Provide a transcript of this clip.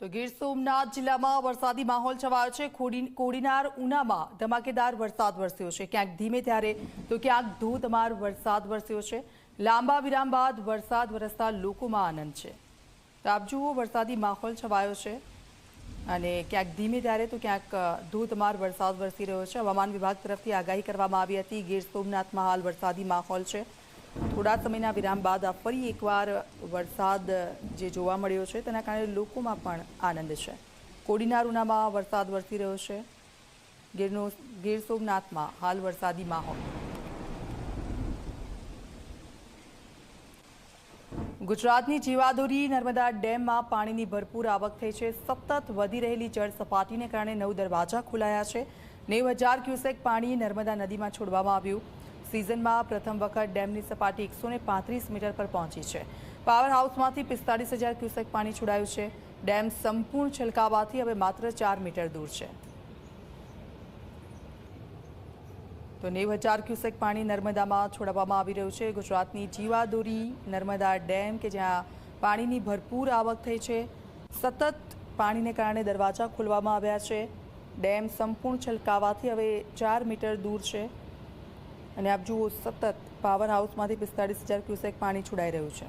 તો ગીર સોમનાથ જિલ્લામાં વરસાદી માહોલ છવાયો છે. કોડીનાર ઉનામાં ધમાકેદાર વરસાદ વરસ્યો છે. ક્યાંક ધીમે ત્યારે તો ક્યાંક ધોધમાર વરસાદ વરસ્યો છે. લાંબા વિરામ બાદ વરસાદ વરસતા લોકોમાં આનંદ છે. તો આપ જુઓ, વરસાદી માહોલ છવાયો છે અને ક્યાંક ધીમે ત્યારે તો ક્યાંક ધોધમાર વરસાદ વરસી રહ્યો છે. હવામાન વિભાગ તરફથી આગાહી કરવામાં આવી હતી. ગીર સોમનાથમાં હાલ વરસાદી માહોલ છે. થોડા સમયના વિરામ બાદ આ ફરી એકવાર વરસાદ જે જોવા મળ્યો છે, તેના કારણે લોકોમાં પણ આનંદ છે. કોડીનાર ઉનામાં વરસાદ વરસી રહ્યો છે. ગીરનો, ગીર સોમનાથમાં હાલ વરસાદી માહોલ. ગુજરાતની જીવાદોરી નર્મદા ડેમમાં પાણીની ભરપૂર આવક થઈ છે. સતત વધી રહેલી જળ સપાટીને કારણે નવ દરવાજા ખોલાયા છે. નેવ હજાર ક્યુસેક પાણી નર્મદા નદીમાં છોડવામાં આવ્યું. સિઝનમાં પ્રથમ વખત ડેમની સપાટી એકસો મીટર પર પહોંચી છે. પાવર હાઉસમાંથી પિસ્તાળીસ હજાર ક્યુસેક પાણી છોડાયું છે. ડેમ સંપૂર્ણ છલકાવાથી હવે માત્ર ચાર મીટર દૂર છે. તો નેવ હજાર ક્યુસેક પાણી નર્મદામાં છોડાવવામાં આવી રહ્યું છે. ગુજરાતની જીવાદોરી નર્મદા ડેમ કે જ્યાં પાણીની ભરપૂર આવક થઈ છે, સતત પાણીને કારણે દરવાજા ખોલવામાં આવ્યા છે. ડેમ સંપૂર્ણ છલકાવાથી હવે ચાર મીટર દૂર છે. અને આપ જુઓ સતત પાવર હાઉસમાંથી પિસ્તાળીસ હજાર ક્યુસેક પાણી છોડાઈ રહ્યું છે.